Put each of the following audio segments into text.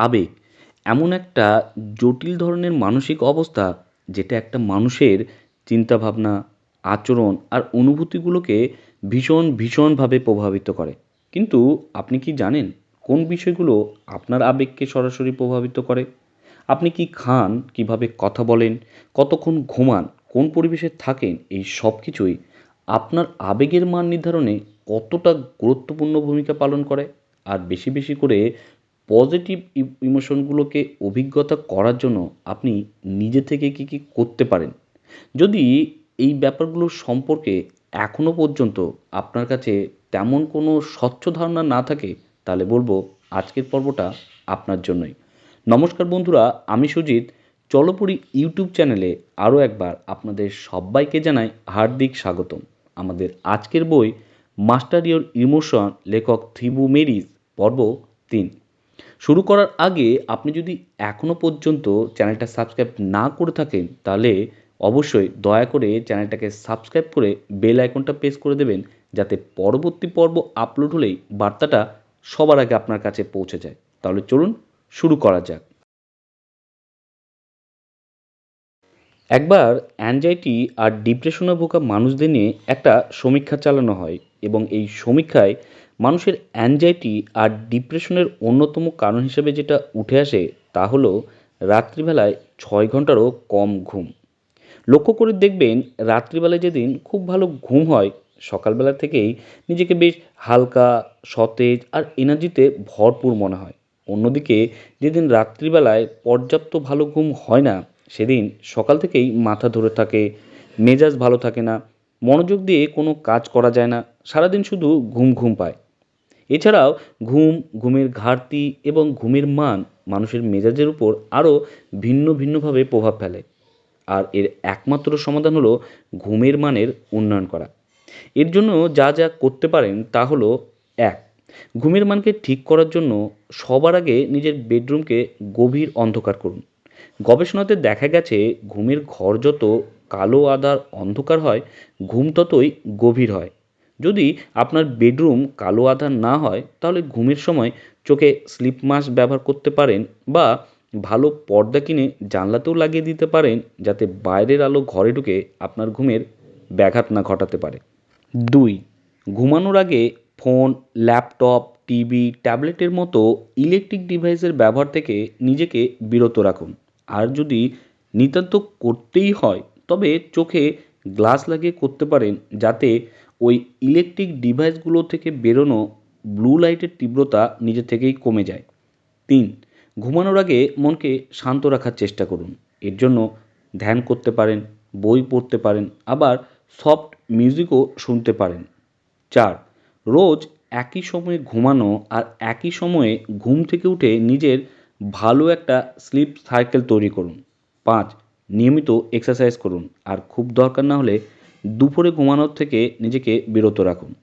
আবেগ, এমন একটা জটিল ধরনের মানসিক অবস্থা যেটা একটা মানুষের চিন্তাভাবনা, আচরণ আর অনুভূতিগুলোকে ভীষণ ভীষণভাবে প্রভাবিত করে। কিন্তু আপনি কি জানেন কোন বিষয়গুলো আপনার আবেগকে সরাসরি প্রভাবিত করে? আপনি কি খান? কীভাবে কথা বলেন? কতক্ষণ ঘুমান? কোন পরিবেশে থাকেন? এই সব কিছুই আপনার আবেগের মান নির্ধারণে কতটা গুরুত্বপূর্ণ ভূমিকা পালন করে? আর বেশি বেশি করে পজিটিভ ইমোশনগুলোকে অভিজ্ঞতা করার জন্য আপনি নিজে থেকে কী কী করতে পারেন? যদি এই ব্যাপারগুলো সম্পর্কে এখনও পর্যন্ত আপনার কাছে তেমন কোনো স্বচ্ছ ধারণা না থাকে, তাহলে বলব আজকের পর্বটা আপনার জন্যই। নমস্কার বন্ধুরা, আমি সুজিত। চলপুরি ইউটিউব চ্যানেলে আরও একবার আপনাদের সবাইকে জানাই হার্দিক স্বাগতম। আমাদের আজকের বই মাস্টার ইয়োর ইমোশন লেখক থিবু মেরিস, পর্ব তিন। শুরু করার আগে আপনি যদি এখনও পর্যন্ত চ্যানেলটা সাবস্ক্রাইব না করে থাকেন, তাহলে অবশ্যই দয়া করে চ্যানেলটাকে সাবস্ক্রাইব করে বেল আইকনটা প্রেস করে দেবেন, যাতে পরবর্তী পর্ব আপলোড হলেই বার্তাটা সবার আগে আপনার কাছে পৌঁছে যায়। তাহলে চলুন শুরু করা যাক। একবার অ্যাংজাইটি আর ডিপ্রেশনে ভোগা মানুষদের নিয়ে একটা সমীক্ষা চালানো হয় এবং এই সমীক্ষায় মানুষের অ্যাংজাইটি আর ডিপ্রেশনের অন্যতম কারণ হিসেবে যেটা উঠে আসে তা হলো রাত্রিবেলায় ছয় ঘন্টারও কম ঘুম। লক্ষ্য করে দেখবেন রাত্রিবেলায় যেদিন খুব ভালো ঘুম হয়, সকালবেলা থেকেই নিজেকে বেশ হালকা, সতেজ আর এনার্জিতে ভরপুর মনে হয়। অন্যদিকে যেদিন রাত্রিবেলায় পর্যাপ্ত ভালো ঘুম হয় না, সেদিন সকাল থেকেই মাথা ধরে থাকে, মেজাজ ভালো থাকে না, মনোযোগ দিয়ে কোনো কাজ করা যায় না, সারাদিন শুধু ঘুম ঘুম পায়। এছাড়াও ঘুম, ঘুমের ঘাটতি এবং ঘুমের মান মানুষের মেজাজের উপর আরও ভিন্ন ভিন্নভাবে প্রভাব ফেলে। আর এর একমাত্র সমাধান হলো ঘুমের মানের উন্নয়ন করা। এর জন্য যা যা করতে পারেন তা হলো, এক, ঘুমের মানকে ঠিক করার জন্য সবার আগে নিজের বেডরুমকে গভীর অন্ধকার করুন। গবেষণাতে দেখা গেছে, ঘুমের ঘর যত কালো আধার অন্ধকার হয়, ঘুম ততই গভীর হয়। যদি আপনার বেডরুম কালো আধার না হয়, তাহলে ঘুমের সময় চোখে স্লিপ মাস্ক ব্যবহার করতে পারেন বা ভালো পর্দা কিনে জানলাতেও লাগিয়ে দিতে পারেন যাতে বাইরের আলো ঘরে ঢুকে আপনার ঘুমের ব্যাঘাত না ঘটাতে পারে। দুই, ঘুমানোর আগে ফোন, ল্যাপটপ, টিভি, ট্যাবলেটের মতো ইলেকট্রিক ডিভাইসের ব্যবহার থেকে নিজেকে বিরত রাখুন। আর যদি নিতান্ত করতেই হয়, তবে চোখে গ্লাস লাগিয়ে করতে পারেন যাতে ওই ইলেকট্রিক ডিভাইসগুলো থেকে বেরোনো ব্লু লাইটের তীব্রতা নিজে থেকেই কমে যায়। তিন, ঘুমানোর আগে মনকে শান্ত রাখার চেষ্টা করুন। এর জন্য ধ্যান করতে পারেন, বই পড়তে পারেন, আবার সফট মিউজিকও শুনতে পারেন। চার, রোজ একই সময়ে ঘুমানো আর একই সময়ে ঘুম থেকে উঠে নিজের ভালো একটা স্লিপ সাইকেল তৈরি করুন। পাঁচ, নিয়মিত এক্সারসাইজ করুন। আর খুব দরকার না হলে দুপুরে ঘুমানোর থেকে নিজেকে বিরত রাখুন।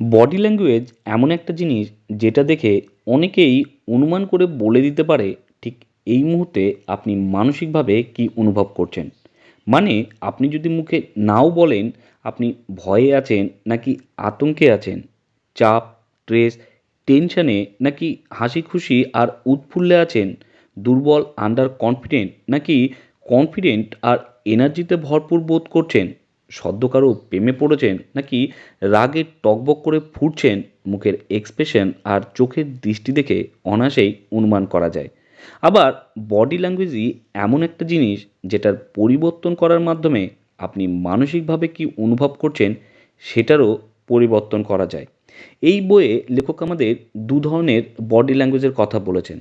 বডি ল্যাঙ্গুয়েজ এমন একটা জিনিস যেটা দেখে অনেকেই অনুমান করে বলে দিতে পারে, ঠিক এই মুহূর্তে আপনি মানসিকভাবে কি অনুভব করছেন? মানে আপনি যদি মুখে নাও বলেন, আপনি ভয়ে আছেন নাকি আতঙ্কে আছেন? চাপ, স্ট্রেস, টেনশানে নাকি হাসি খুশি আর উৎফুল্লে আছেন? দুর্বল, আন্ডার কনফিডেন্ট নাকি কনফিডেন্ট আর এনার্জিতে ভরপুর বোধ করছেন? সদ্য কারও প্রেমে পড়েছেন নাকি রাগে টকবক করে ফুটছেন মুখের এক্সপ্রেশন আর চোখের দৃষ্টি দেখে অনায়াসেই অনুমান করা যায়? আবার বডি ল্যাঙ্গুয়েজই এমন একটা জিনিস যেটার পরিবর্তন করার মাধ্যমে আপনি মানসিকভাবে কি অনুভব করছেন সেটারও পরিবর্তন করা যায়। এই বইয়ে লেখক আমাদের দু ধরনের বডি ল্যাঙ্গুয়েজের কথা বলেছেন।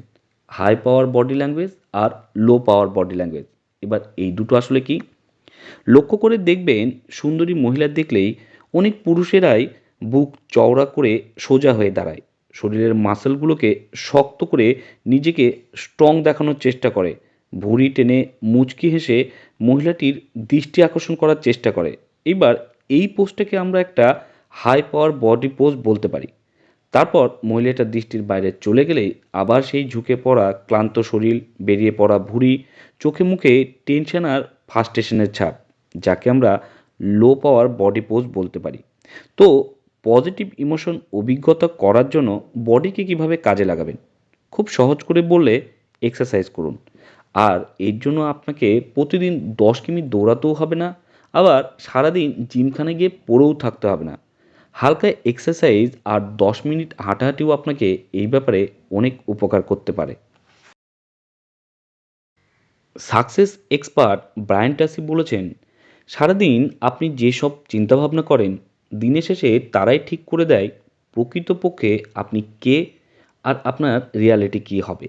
হাই পাওয়ার বডি ল্যাঙ্গুয়েজ আর লো পাওয়ার বডি ল্যাঙ্গুয়েজ এবার এই দুটো আসলে কি? লক্ষ্য করে দেখবেন সুন্দরী মহিলা দেখলেই অনেক পুরুষেরাই বুক চওড়া করে সোজা হয়ে দাঁড়ায়। শরীরের মাসেলগুলোকে শক্ত করে নিজেকে স্ট্রং দেখানোর চেষ্টা করে। ভুঁড়ি টেনে মুচকি হেসে মহিলাটির দৃষ্টি আকর্ষণ করার চেষ্টা করে। এবার এই পোস্টটাকে আমরা একটা হাই পাওয়ার বডি পোজ বলতে পারি। তারপর মহিলাটার দৃষ্টির বাইরে চলে গেলেই আবার সেই ঝুঁকে পড়া ক্লান্ত শরীর, বেরিয়ে পড়া ভুঁড়ি, চোখে মুখে টেনশন আর ফাস্ট্রেশনের ছাপ, যাকে আমরা লো পাওয়ার বডি পোজ বলতে পারি। তো পজিটিভ ইমোশন অভিজ্ঞতা করার জন্য বডিকে কীভাবে কাজে লাগাবেন? খুব সহজ করে বললে এক্সারসাইজ করুন। আর এর জন্য আপনাকে প্রতিদিন দশ কিমি দৌড়াতেও হবে না, আবার সারাদিন জিমখানে গিয়ে পড়েও থাকতে হবে না। হালকা এক্সারসাইজ আর দশ মিনিট হাঁটাহাঁটিও আপনাকে এই ব্যাপারে অনেক উপকার করতে পারে। সাকসেস এক্সপার্ট ব্রায়ান টাসি বলেছেন, সারাদিন আপনি যেসব চিন্তাভাবনা করেন, দিনের শেষে তারাই ঠিক করে দেয় প্রকৃতপক্ষে আপনি কে আর আপনার রিয়ালিটি কী হবে।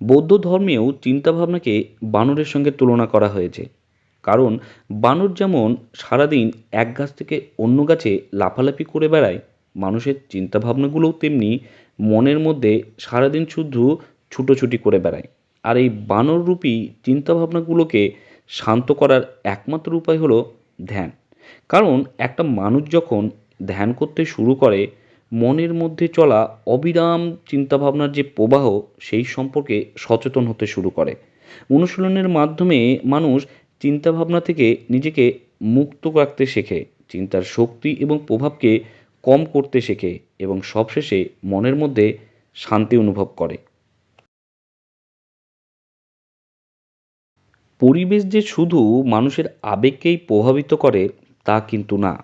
বৌদ্ধ ধর্মেও চিন্তাভাবনাকে বানরের সঙ্গে তুলনা করা হয়েছে। কারণ বানর যেমন সারাদিন এক গাছ থেকে অন্য গাছে লাফালাফি করে বেড়ায়, মানুষের চিন্তাভাবনাগুলোও তেমনি মনের মধ্যে সারাদিন শুধু ছুটোছুটি করে বেড়ায়। আর এই বানররূপী চিন্তাভাবনাগুলোকে শান্ত করার একমাত্র উপায় হলো ধ্যান। কারণ একটা মানুষ যখন ধ্যান করতে শুরু করে, মনের মধ্যে চলা অবিরাম চিন্তাভাবনার যে প্রবাহ, সেই সম্পর্কে সচেতন হতে শুরু করে। অনুশীলনের মাধ্যমে মানুষ চিন্তাভাবনা থেকে নিজেকে মুক্ত রাখতে শেখে, চিন্তার শক্তি এবং প্রভাবকে কম করতে শেখে এবং সবশেষে মনের মধ্যে শান্তি অনুভব করে। পরিবেশ যে শুধু মানুষের আবেগকেই প্রভাবিত করে তা কিন্তু না।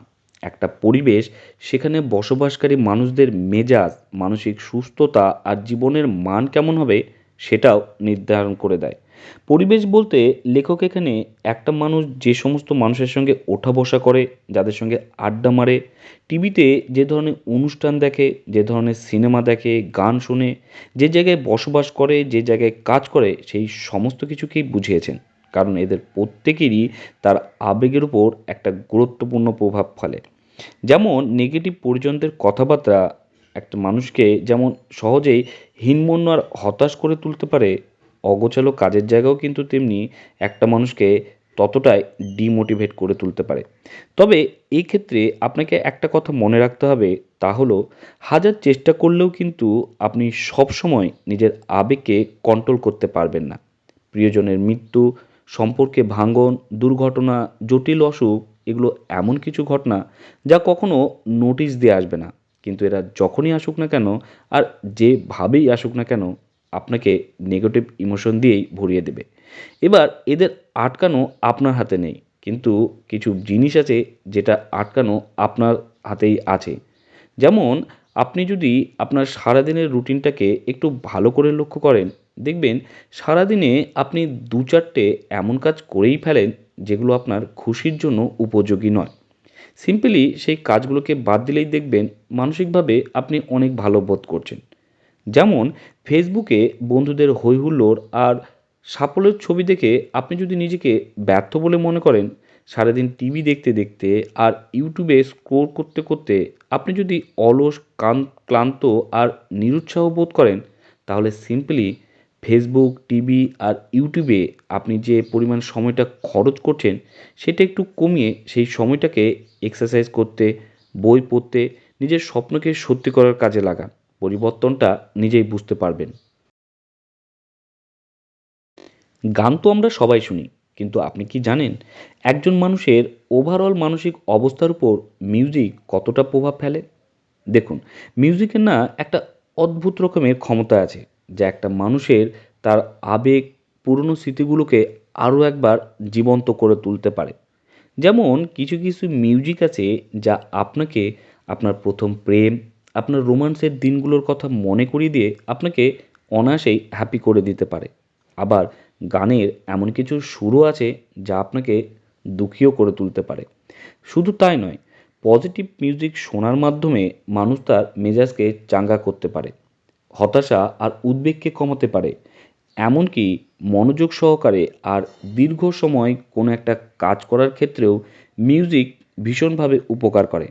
একটা পরিবেশ সেখানে বসবাসকারী মানুষদের মেজাজ, মানসিক সুস্থতা আর জীবনের মান কেমন হবে সেটাও নির্ধারণ করে দেয়। পরিবেশ বলতে লেখক এখানে একটা মানুষ যে সমস্ত মানুষের সঙ্গে ওঠা বসা করে, যাদের সঙ্গে আড্ডা মারে, টিভিতে যে ধরনের অনুষ্ঠান দেখে, যে ধরনের সিনেমা দেখে, গান শোনে, যে জায়গায় বসবাস করে, যে জায়গায় কাজ করে, সেই সমস্ত কিছুকেই বুঝিয়েছেন। কারণ এদের প্রত্যেকেরই তার আবেগের উপর একটা গুরুত্বপূর্ণ প্রভাব ফেলে। যেমন নেগেটিভ পরিজনদের কথাবার্তা একটা মানুষকে যেমন সহজেই হীনমন্য আর হতাশ করে তুলতে পারে অগোছালো কাজের জায়গাও কিন্তু তেমনি একটা মানুষকে ততটাই ডিমোটিভেট করে তুলতে পারে। তবে এই ক্ষেত্রে আপনাকে একটা কথা মনে রাখতে হবে, তা হলো হাজার চেষ্টা করলেও কিন্তু আপনি সবসময় নিজের আবেগকে কন্ট্রোল করতে পারবেন না। প্রিয়জনের মৃত্যু, সম্পর্কে ভাঙ্গন দুর্ঘটনা, জটিল অসুখ, এগুলো এমন কিছু ঘটনা যা কখনো নোটিশ দিয়ে আসবে না। কিন্তু এরা যখনই আসুক না কেন, আর যেভাবেই আসুক না কেন আপনাকে নেগেটিভ ইমোশন দিয়েই ভরিয়ে দেবে। এবার এদের আটকানো আপনার হাতে নেই, কিন্তু কিছু জিনিস আছে যেটা আটকানো আপনার হাতেই আছে। যেমন, আপনি যদি আপনার সারাদিনের রুটিনটাকে একটু ভালো করে লক্ষ্য করেন, দেখবেন সারাদিনে আপনি দু চারটে এমন কাজ করেই ফেলেন যেগুলো আপনার খুশির জন্য উপযোগী নয়। সিম্পলি সেই কাজগুলোকে বাদ দিলেই দেখবেন মানসিকভাবে আপনি অনেক ভালো বোধ করছেন। যেমন ফেসবুকে বন্ধুদের হৈহুল্লোড় আর সাফল্যের ছবি দেখে আপনি যদি নিজেকে ব্যর্থ বলে মনে করেন, সারাদিন টিভি দেখতে দেখতে আর ইউটিউবে স্ক্রোল করতে করতে আপনি যদি অলস ক্লান্ত আর নিরুৎসাহ বোধ করেন, তাহলে সিম্পলি ফেসবুক, টিভি আর ইউটিউবে আপনি যে পরিমাণ সময়টা খরচ করছেন, সেটা একটু কমিয়ে সেই সময়টাকে এক্সারসাইজ করতে, বই পড়তে, নিজের স্বপ্নকে সত্যি করার কাজে লাগান। পরিবর্তনটা নিজেই বুঝতে পারবেন। গান তো আমরা সবাই শুনি, কিন্তু আপনি কি জানেন একজন মানুষের ওভারঅল মানসিক অবস্থার উপর মিউজিক কতটা প্রভাব ফেলে? দেখুন মিউজিকের না একটা অদ্ভুত রকমের ক্ষমতা আছে, যা একটা মানুষের তার আবেগ, পুরনো স্মৃতিগুলোকে আরও একবার জীবন্ত করে তুলতে পারে। যেমন কিছু কিছু মিউজিক আছে যা আপনাকে আপনার প্রথম প্রেম আপনার রোমান্সের দিনগুলোর কথা মনে করিয়ে দিয়ে আপনাকে অনায়াসেই হ্যাপি করে দিতে পারে। আবার গানের এমন কিছু সুরও আছে যা আপনাকে দুঃখীও করে তুলতে পারে। শুধু তাই নয় পজিটিভ মিউজিক শোনার মাধ্যমে মানুষ তার মেজাজকে চাঙ্গা করতে পারে, হতাশা আর উদ্বেগকে কমাতে পারে। এমনকি মনোযোগ সহকারে আর দীর্ঘ সময় কোনো একটা কাজ করার ক্ষেত্রেও মিউজিক ভীষণভাবে উপকার করে।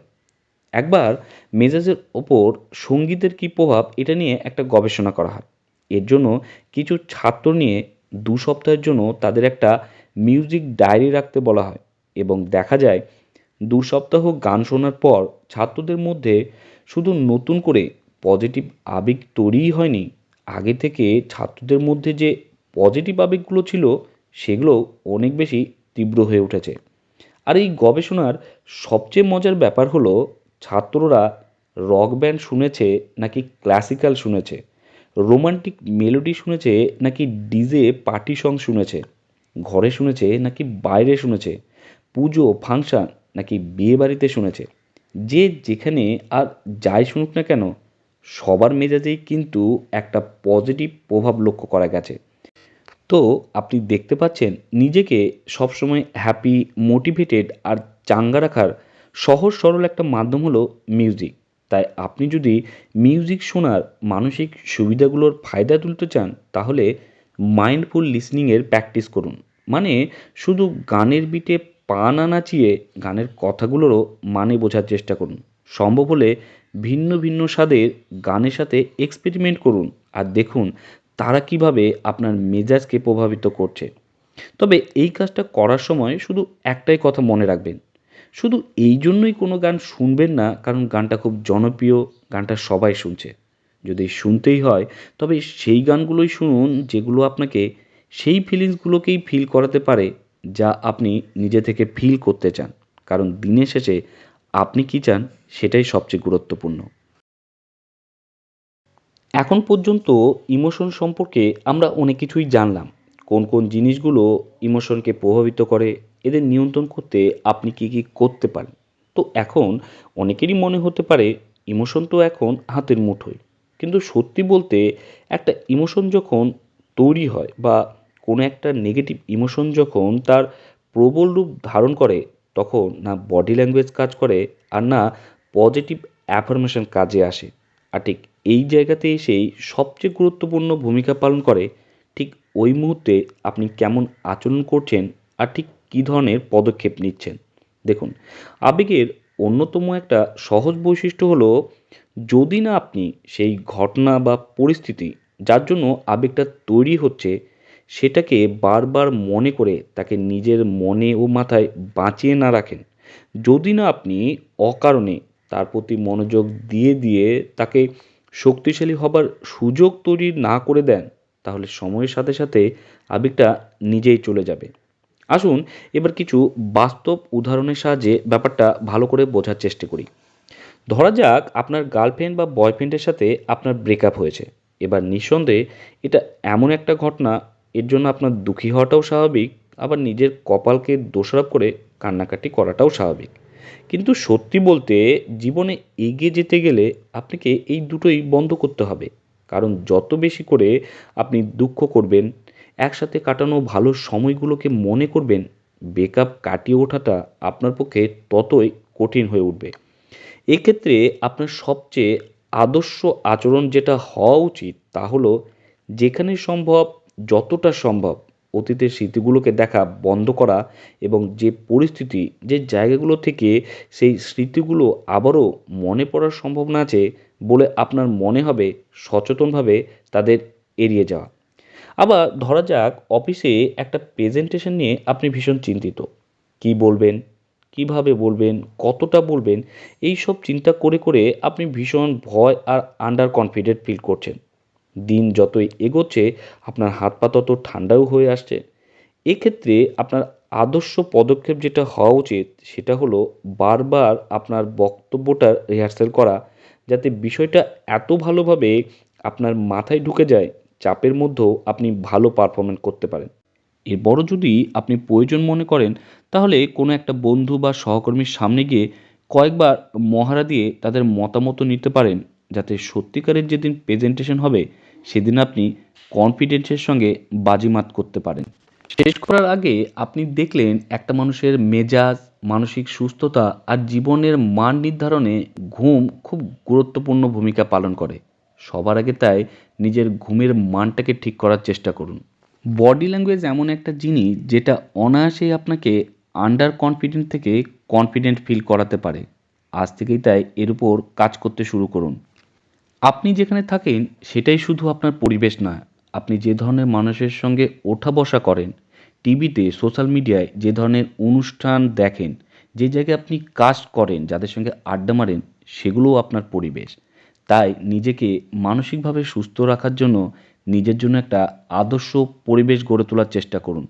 একবার মেজাজের ওপর সঙ্গীতের কী প্রভাব এটা নিয়ে একটা গবেষণা করা হয়। এর জন্য কিছু ছাত্র নিয়ে দু সপ্তাহের জন্য তাদের একটা মিউজিক ডায়েরি রাখতে বলা হয় এবং দেখা যায় দু সপ্তাহ গান শোনার পর ছাত্রদের মধ্যে শুধু নতুন করে পজিটিভ আবেগ তৈরিই হয়নি, আগে থেকে ছাত্রদের মধ্যে যে পজিটিভ আবেগগুলো ছিল সেগুলো অনেক বেশি তীব্র হয়ে উঠেছে। আর এই গবেষণার সবচেয়ে মজার ব্যাপার হলো ছাত্ররা রক ব্যান্ড শুনেছে নাকি ক্লাসিক্যাল শুনেছে? রোমান্টিক মেলোডি শুনেছে নাকি ডিজে পার্টি সং শুনেছে? ঘরে শুনেছে নাকি বাইরে শুনেছে? পুজো, ফাংশন নাকি বিয়ে বাড়িতে শুনেছে? যে যেখানে আর যাই শুনুক না কেন, সবার মেজাজেই কিন্তু একটা পজিটিভ প্রভাব লক্ষ্য করা গেছে। তো আপনি দেখতে পাচ্ছেন, নিজেকে সবসময় হ্যাপি মোটিভেটেড আর চাঙ্গা রাখার সহজ সরল একটা মাধ্যম হলো মিউজিক তাই আপনি যদি মিউজিক শোনার মানসিক সুবিধাগুলোর ফায়দা তুলতে চান, তাহলে মাইন্ডফুল লিসনিংয়ের প্র্যাকটিস করুন। মানে শুধু গানের বিটে পা না নাচিয়ে গানের কথাগুলোরও মানে বোঝার চেষ্টা করুন। সম্ভব হলে ভিন্ন ভিন্ন স্বাদের গানের সাথে এক্সপেরিমেন্ট করুন আর দেখুন তারা কীভাবে আপনার মেজাজকে প্রভাবিত করছে। তবে এই কাজটা করার সময় শুধু একটাই কথা মনে রাখবেন শুধু এই জন্যই কোনো গান শুনবেন না, কারণ গানটা খুব জনপ্রিয়, গানটা সবাই শুনছে। যদি শুনতেই হয়, তবে সেই গানগুলোই শুনুন যেগুলো আপনাকে সেই ফিলিংসগুলোকেই ফিল করাতে পারে, যা আপনি নিজে থেকে ফিল করতে চান। কারণ দিনের শেষে আপনি কী চান, সেটাই সবচেয়ে গুরুত্বপূর্ণ। এখন পর্যন্ত ইমোশন সম্পর্কে আমরা অনেক কিছুই জানলাম। কোন কোন জিনিসগুলো ইমোশনকে প্রভাবিত করে এদের নিয়ন্ত্রণ করতে আপনি কী কী করতে পারেন? তো এখন অনেকেরই মনে হতে পারে, ইমোশন তো এখন হাতের মুঠোয়। কিন্তু সত্যি বলতে একটা ইমোশন যখন তৈরি হয় বা কোনো একটা নেগেটিভ ইমোশন যখন তার প্রবল রূপ ধারণ করে, তখন না বডি ল্যাঙ্গুয়েজ কাজ করে আর না পজিটিভ অ্যাফার্মেশন কাজে আসে। আর ঠিক এই জায়গাতে এসেই সবচেয়ে গুরুত্বপূর্ণ ভূমিকা পালন করে, ঠিক ওই মুহূর্তে আপনি কেমন আচরণ করছেন আর ঠিক কী ধরনের পদক্ষেপ নিচ্ছেন? দেখুন, আবেগের অন্যতম একটা সহজ বৈশিষ্ট্য হলো, যদি না আপনি সেই ঘটনা বা পরিস্থিতি যার জন্য আবেগটা তৈরি হচ্ছে, সেটাকে বারবার মনে করে তাকে নিজের মনে ও মাথায় বাঁচিয়ে না রাখেন। যদি না আপনি অকারণে তার প্রতি মনোযোগ দিয়ে দিয়ে তাকে শক্তিশালী হবার সুযোগ তৈরি না করে দেন, তাহলে সময়ের সাথে সাথে আবেগটা নিজেই চলে যাবে। আসুন এবার কিছু বাস্তব উদাহরণের সাহায্যে ব্যাপারটা ভালো করে বোঝার চেষ্টা করি। ধরা যাক আপনার গার্লফ্রেন্ড বা বয়ফ্রেন্ডের সাথে আপনার ব্রেকআপ হয়েছে। এবার নিঃসন্দেহে এটা এমন একটা ঘটনা, এর জন্য আপনার দুঃখী হওয়াটাও স্বাভাবিক, আবার নিজের কপালকে দোষারোপ করে কান্নাকাটি করাটাও স্বাভাবিক। কিন্তু সত্যি বলতে জীবনে এগিয়ে যেতে গেলে আপনাকে এই দুটোই বন্ধ করতে হবে। কারণ যত বেশি করে আপনি দুঃখ করবেন একসাথে কাটানো ভালো সময়গুলোকে মনে করবেন, বেকআপ কাটিয়ে ওঠাটা আপনার পক্ষে ততই কঠিন হয়ে উঠবে। এক্ষেত্রে আপনার সবচেয়ে আদর্শ আচরণ যেটা হওয়া উচিত তা হলো, যেখানে সম্ভব, যতটা সম্ভব অতীতের স্মৃতিগুলোকে দেখা বন্ধ করা এবং যে পরিস্থিতি, যে জায়গাগুলো থেকে সেই স্মৃতিগুলো আবারও মনে পড়ার সম্ভাবনা আছে বলে আপনার মনে হবে সচেতনভাবে তাদের এড়িয়ে যাওয়া। আবার ধরা যাক অফিসে একটা প্রেজেন্টেশন নিয়ে আপনি ভীষণ চিন্তিত। কী বলবেন? কীভাবে বলবেন? কতটা বলবেন? এই সব চিন্তা করে করে আপনি ভীষণ ভয় আর আন্ডার কনফিডেন্ট ফিল করছেন। দিন যতই এগোচ্ছে, আপনার হাত পা তত ঠান্ডাও হয়ে আসছে। এক্ষেত্রে আপনার আদর্শ পদক্ষেপ যেটা হওয়া উচিত, সেটা হলো বারবার আপনার বক্তব্যটা রিহার্সাল করা, যাতে বিষয়টা এত ভালোভাবে আপনার মাথায় ঢুকে যায় চাপের মধ্যেও আপনি ভালো পারফরমেন্স করতে পারেন। এরপরও যদি আপনি প্রয়োজন মনে করেন, তাহলে কোনো একটা বন্ধু বা সহকর্মীর সামনে গিয়ে কয়েকবার মহড়া দিয়ে তাদের মতামত নিতে পারেন, যাতে সত্যিকারের যেদিন প্রেজেন্টেশন হবে, সেদিন আপনি কনফিডেন্সের সঙ্গে বাজিমাত করতে পারেন। শেষ করার আগে আপনি দেখলেন একটা মানুষের মেজাজ, মানসিক সুস্থতা আর জীবনের মান নির্ধারণে ঘুম খুব গুরুত্বপূর্ণ ভূমিকা পালন করে। সবার আগে তাই নিজের ঘুমের মানটাকে ঠিক করার চেষ্টা করুন। বডি ল্যাঙ্গুয়েজ এমন একটা জিনিস যেটা অনায়াসেই আপনাকে আন্ডার কনফিডেন্ট থেকে কনফিডেন্ট ফিল করাতে পারে। আজ থেকেই তাই এর উপর কাজ করতে শুরু করুন। আপনি যেখানে থাকেন সেটাই শুধু আপনার পরিবেশ না, আপনি যে ধরনের মানুষের সঙ্গে ওঠা বসা করেন, টিভিতে, সোশ্যাল মিডিয়ায় যে ধরনের অনুষ্ঠান দেখেন, যে জায়গায় আপনি কাজ করেন, যাদের সঙ্গে আড্ডা মারেন, সেগুলোও আপনার পরিবেশ। তাই নিজেকে মানসিকভাবে সুস্থ রাখার জন্য নিজের জন্য একটা আদর্শ পরিবেশ গড়ে তোলার চেষ্টা করুন।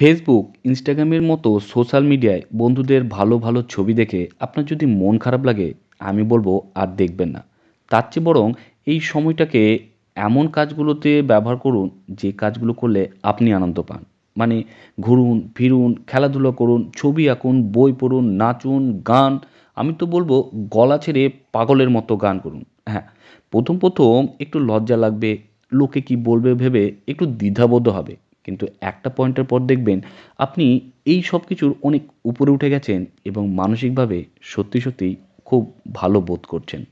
ফেসবুক ইনস্টাগ্রামের মতো সোশ্যাল মিডিয়ায় বন্ধুদের ভালো ভালো ছবি দেখে আপনার যদি মন খারাপ লাগে, আমি বলব আর দেখবেন না। তার চেয়ে বরং এই সময়টাকে এমন কাজগুলোতে ব্যবহার করুন, যে কাজগুলো করলে আপনি আনন্দ পান। মানে ঘুরুন, ফিরুন, খেলাধুলো করুন, ছবি আঁকুন, বই পড়ুন, নাচুন, গান আমি তো বলব গলা ছেড়ে পাগলের মতো গান করুন। হ্যাঁ প্রথম প্রথম একটু লজ্জা লাগবে, লোকে কি বলবে ভেবে একটু দ্বিধাবোধ হবে। কিন্তু একটা পয়েন্টের পর দেখবেন আপনি এই সব কিছুর অনেক উপরে উঠে গেছেন এবং মানসিকভাবে সত্যি সত্যিই খুব ভালো বোধ করছেন।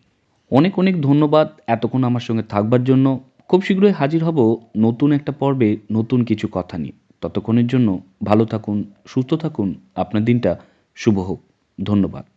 অনেক অনেক ধন্যবাদ এতক্ষণ আমার সঙ্গে থাকবার জন্য। খুব শীঘ্রই হাজির হব নতুন একটা পর্বে নতুন কিছু কথা নিয়ে। ততক্ষণের জন্য ভালো থাকুন, সুস্থ থাকুন। আপনার দিনটা শুভ হোক। ধন্যবাদ।